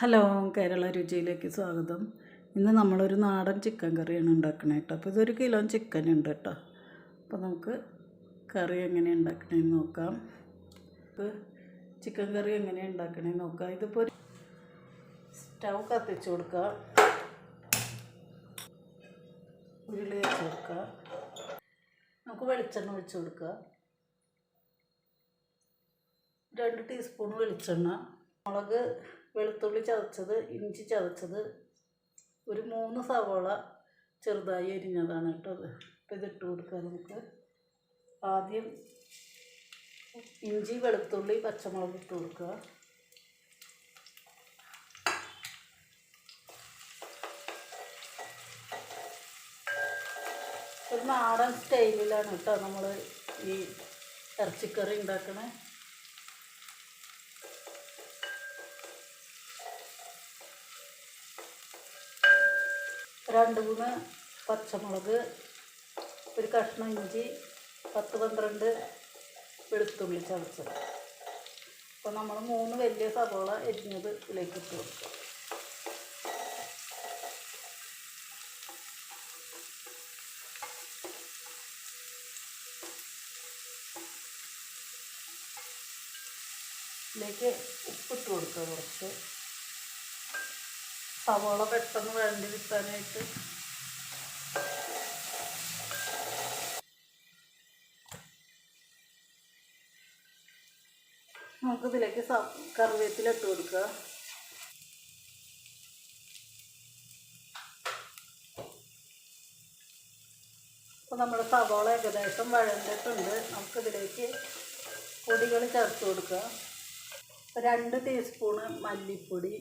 Hello Kerala രുചിയിലേക്ക് സ്വാഗതം. ഇന്ന് നമ്മളൊരു നാടൻ ചിക്കൻ കറിയാണ് ഉണ്ടാക്കണേ കേട്ടോ അപ്പോൾ ഇതൊരു കിലോ ചിക്കൻ ഉണ്ട് കേട്ടോ അപ്പോൾ നമുക്ക് കറി എങ്ങനെ ഉണ്ടാക്കണേന്ന് നോക്കാം. ചിക്കൻ കറി എങ്ങനെ ഉണ്ടാക്കണേന്ന് നോക്കാം. ഇതിപ്പോൾ ഒരു സ്റ്റൗ കത്തിച്ച് കൊടുക്കുക ഉരുളി വെച്ച് കൊടുക്കുക നമുക്ക് വെളിച്ചെണ്ണ ഒഴിച്ച് കൊടുക്കുക രണ്ട് ടീസ്പൂൺ വെളിച്ചെണ്ണ. മുളക് വെളുത്തുള്ളി ചതച്ചത് ഇഞ്ചി ചതച്ചത് ഒരു മൂന്ന് സവോള ചെറുതായി അരിഞ്ഞതാണ് കേട്ടോ അത്. അപ്പോൾ ഇതിട്ട് കൊടുക്കുക നമുക്ക്. ആദ്യം ഇഞ്ചി വെളുത്തുള്ളി പച്ചമുളക് ഇട്ട് കൊടുക്കുക. ഒരു നാടൻ സ്റ്റൈലിലാണ് കേട്ടോ നമ്മൾ ഈ ഇറച്ചിക്കറി ഉണ്ടാക്കണേ. രണ്ട് മൂന്ന് പച്ചമുളക് ഒരു കഷ്ണം ഇഞ്ചി പത്ത് പന്ത്രണ്ട് വെളുത്തുള്ളി ചതച്ചത്. അപ്പോൾ നമ്മൾ മൂന്ന് വലിയ സവോള എരിഞ്ഞത് ഇതിലേക്ക് ഇട്ട് ഇതിലേക്ക് ഉപ്പിട്ട് കൊടുക്കുക കുറച്ച്. സവോള പെട്ടെന്ന് വരണ്ടി കിട്ടാനായിട്ട് നമുക്ക് ഇതിലേക്ക് കറിവേപ്പില ഇട്ട് കൊടുക്കുക. അപ്പോൾ നമ്മുടെ സവോള ഏകദേശം വഴണ്ടിട്ടുണ്ട്. നമുക്കിതിലേക്ക് പൊടികൾ ചേർത്ത് കൊടുക്കുക. രണ്ട് ടീസ്പൂണ് മല്ലിപ്പൊടി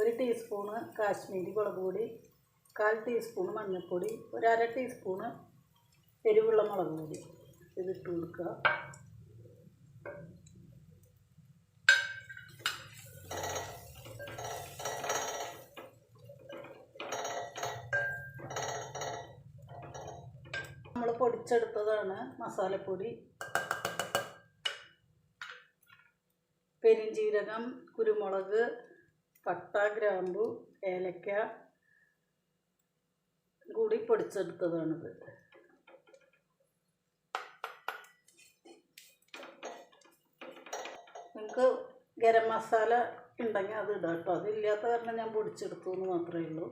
ഒരു ടീസ്പൂണ് കാശ്മീരി മുളക് പൊടി കാൽ ടീസ്പൂണ് മഞ്ഞൾപ്പൊടി ഒരു അര ടീസ്പൂണ് എരിവുള്ള മുളക് പൊടി ഇതിട്ട് കൊടുക്കുക. നമ്മൾ പൊടിച്ചെടുത്തതാണ് മസാലപ്പൊടി. പെരിഞ്ജീരകം കുരുമുളക് പട്ട ഗ്രാമ്പു ഏലക്ക കൂടി പൊടിച്ചെടുത്തതാണിത്. നിങ്ങൾക്ക് ഗരം മസാല ഉണ്ടെങ്കിൽ അത് ഇടാം കേട്ടോ അതില്ലാത്ത കാരണം ഞാൻ പൊടിച്ചെടുത്തു എന്ന് മാത്രമേ ഉള്ളൂ.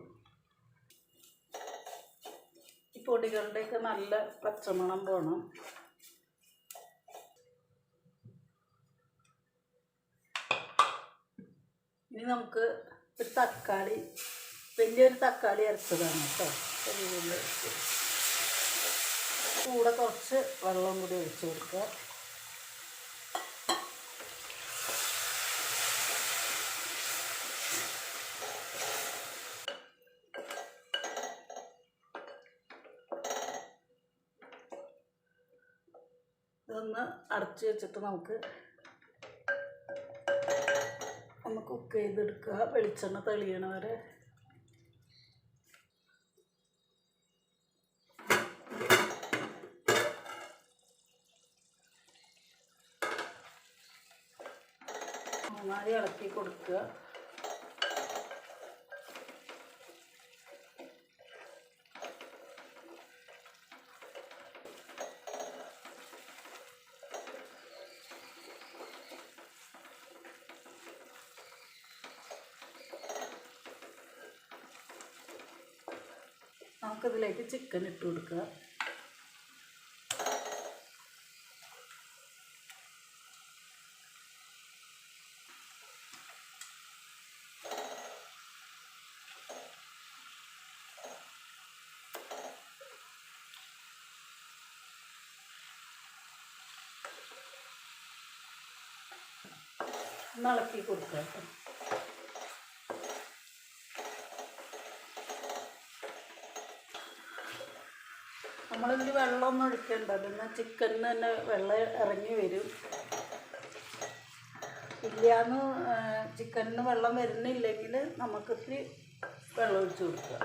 ഈ പൊടികളുടെയൊക്കെ നല്ല പച്ചമണം പോകണം ഇനി നമുക്ക് ഒരു തക്കാളി വലിയൊരു തക്കാളി അരച്ചതാണ് കേട്ടോ. കൂടെ കുറച്ച് വെള്ളം കൂടി ഒഴിച്ച് കൊടുക്കുക. ഇതൊന്ന് അടച്ചു വെച്ചിട്ട് നമുക്ക് കുക്ക് ചെയ്തെടുക്കുക. വെളിച്ചെണ്ണ തെളിയണ വരെ. നന്നായി ഇളക്കി കൊടുക്കുക. നമുക്കിതിലേക്ക് ചിക്കൻ ഇട്ട് കൊടുക്കുക. ഇളക്കി കൊടുക്കുക കേട്ടോ. നമ്മളിതിൽ വെള്ളമൊന്നും ഒഴിക്കണ്ട പിന്നെ ചിക്കനിൽ തന്നെ വെള്ളം ഇറങ്ങി വരും. ഇല്ലയെന്ന് ചിക്കനിന് വെള്ളം വരുന്നില്ലെങ്കിൽ നമുക്കിത്തിരി വെള്ളം ഒഴിച്ച് കൊടുക്കുക.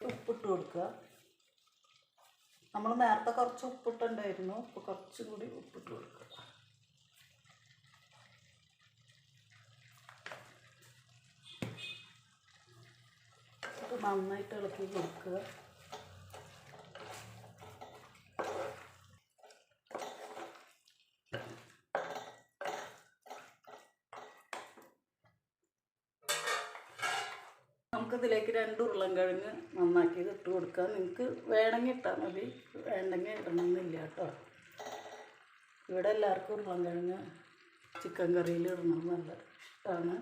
ഉപ്പിട്ട് കൊടുക്കുക. നമ്മൾ നേരത്തെ കുറച്ച് ഉപ്പിട്ടുണ്ടായിരുന്നു. അപ്പോൾ കുറച്ചും കൂടി ഉപ്പിട്ട് കൊടുക്കുക ഇത് നന്നായിട്ട് ഇളക്കി കൊടുക്കുക. നമുക്കിതിലേക്ക് രണ്ട് ഉരുളൻകിഴങ്ങ് നന്നാക്കി ഇട്ട് കൊടുക്കാം നിങ്ങൾക്ക് വേണമെങ്കിൽ ഇട്ടാൽ മതി. വേണ്ടെങ്കിൽ ഇടണമെന്നില്ല കേട്ടോ. ഇവിടെ എല്ലാവർക്കും ഉരുളൻകിഴങ്ങ് ചിക്കൻ കറിയിൽ ഇടണം നല്ല ഇഷ്ടമാണ്.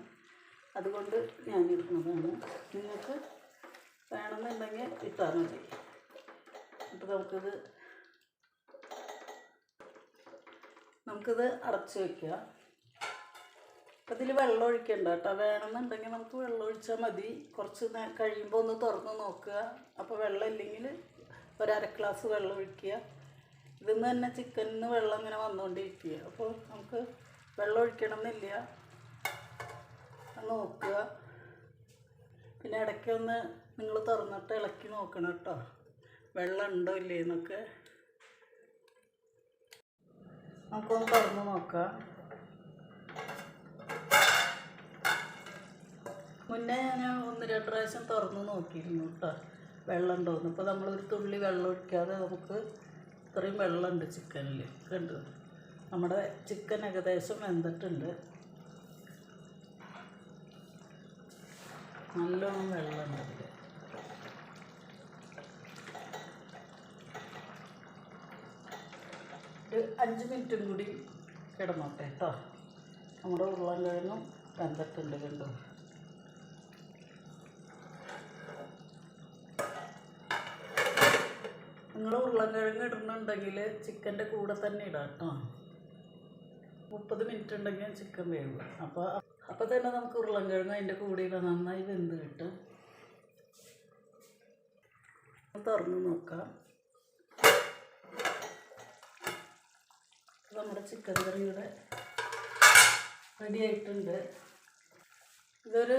അതുകൊണ്ട് ഞാൻ ഇടുന്നതാണ്. നിങ്ങൾക്ക് വേണമെന്നുണ്ടെങ്കിൽ ഇട്ടാൽ മതി. അപ്പോൾ നമുക്കിത് നമുക്കിത് അടച്ച് വയ്ക്കുക അപ്പം ഇതിൽ വെള്ളം ഒഴിക്കണ്ട കേട്ടോ. വേണമെന്നുണ്ടെങ്കിൽ നമുക്ക് വെള്ളം ഒഴിച്ചാൽ മതി. കുറച്ച് കഴിയുമ്പോൾ ഒന്ന് തുറന്ന് നോക്കുക. അപ്പോൾ വെള്ളം ഇല്ലെങ്കിൽ ഒരര ഗ്ലാസ് വെള്ളം ഒഴിക്കുക. ഇതിൽ നിന്ന് തന്നെ ചിക്കനിൽ നിന്ന് വെള്ളം ഇങ്ങനെ വന്നുകൊണ്ടിരിക്കുക. അപ്പോൾ നമുക്ക് വെള്ളം ഒഴിക്കണം എന്നില്ല നോക്കുക. പിന്നെ ഇടയ്ക്ക് ഒന്ന് നിങ്ങൾ തുറന്നിട്ട് ഇളക്കി നോക്കണം കേട്ടോ. വെള്ളം ഉണ്ടോ ഇല്ലേ എന്നൊക്കെ. നമുക്കൊന്ന് തുറന്ന് നോക്കാം. മുന്നേ ഞാൻ ഒന്ന് രണ്ട് പ്രാവശ്യം തുറന്ന് നോക്കിയിരുന്നു കേട്ടോ. വെള്ളം ഉണ്ടോന്ന് ഇപ്പോൾ നമ്മളൊരു തുള്ളി വെള്ളം ഒഴിക്കാതെ നമുക്ക് ഇത്രയും വെള്ളമുണ്ട് ചിക്കനിൽ കണ്ടു? നമ്മുടെ ചിക്കൻ ഏകദേശം വെന്തിട്ടുണ്ട്. നല്ലോണം ഇതിൽ ഒരു അഞ്ച് മിനിറ്റും കൂടി കിടന്നോട്ടെ കേട്ടോ നമ്മുടെ ഉരുളൻകിഴങ്ങും വെന്തിട്ടുണ്ട് കണ്ടു? നിങ്ങൾ ഉരുളക്കിഴങ്ങ് ഇടുന്നുണ്ടെങ്കിൽ ചിക്കന്റെ കൂടെ തന്നെ ഇടാം കേട്ടോ മുപ്പത് മിനിറ്റ് ഉണ്ടെങ്കിൽ ചിക്കൻ വേവും അപ്പോൾ അപ്പോൾ തന്നെ നമുക്ക് ഉരുളൻകിഴങ്ങ് അതിന്റെ കൂടെയുള്ള നന്നായി വെന്ത് കിട്ടും. തുറന്ന് നോക്കാം. നമ്മുടെ ചിക്കൻ കറി ഇവിടെ റെഡി ആയിട്ടുണ്ട്. ഇതൊരു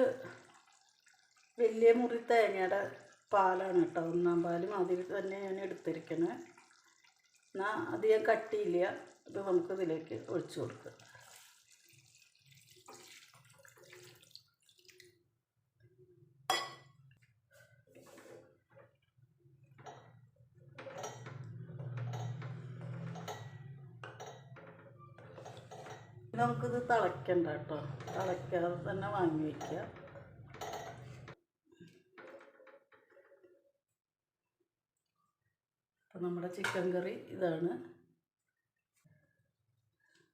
വലിയ മുറി തേങ്ങയുടെ പാലാണ് കേട്ടോ. ഒന്നാം പാലും അതിൽ തന്നെ ഞാൻ എടുത്തിരിക്കണേ. എന്നാൽ അധികം കട്ടിയില്ല. ഇത് നമുക്ക് ഇതിലേക്ക് ഒഴിച്ചു കൊടുക്കാം. നമുക്കിത് തിളയ്ക്കണ്ട കേട്ടോ. തിളയ്ക്കാതെ തന്നെ വാങ്ങി വയ്ക്കുക അപ്പം നമ്മുടെ ചിക്കൻ കറി ഇതാണ്.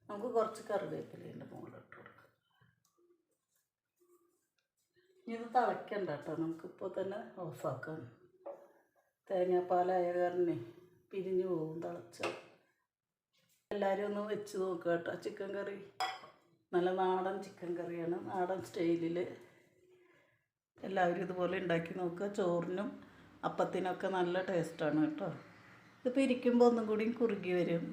നമുക്ക് കുറച്ച് കറിവേപ്പിലേന്റെ മുകളിൽ ഇട്ട് കൊടുക്കാം. ഇനി ഇത് തിളയ്ക്കണ്ട കേട്ടോ. നമുക്കിപ്പോൾ തന്നെ ഓഫാക്കാം. തേങ്ങാപ്പാലായ കാരണേ പിരിഞ്ഞു പോകും തിളച്ച എല്ലാവരും ഒന്ന് വെച്ച് നോക്കുക കേട്ടോ. Chicken curry. നല്ല നാടൻ ചിക്കൻ കറിയാണ്. നാടൻ സ്റ്റൈലിൽ എല്ലാവരും ഇതുപോലെ ഉണ്ടാക്കി നോക്കുക. ചോറിനും അപ്പത്തിനൊക്കെ നല്ല ടേസ്റ്റാണ് കേട്ടോ. ഇതിപ്പോൾ ഇരിക്കുമ്പോൾ ഒന്നും കൂടി കുറുകി വരും.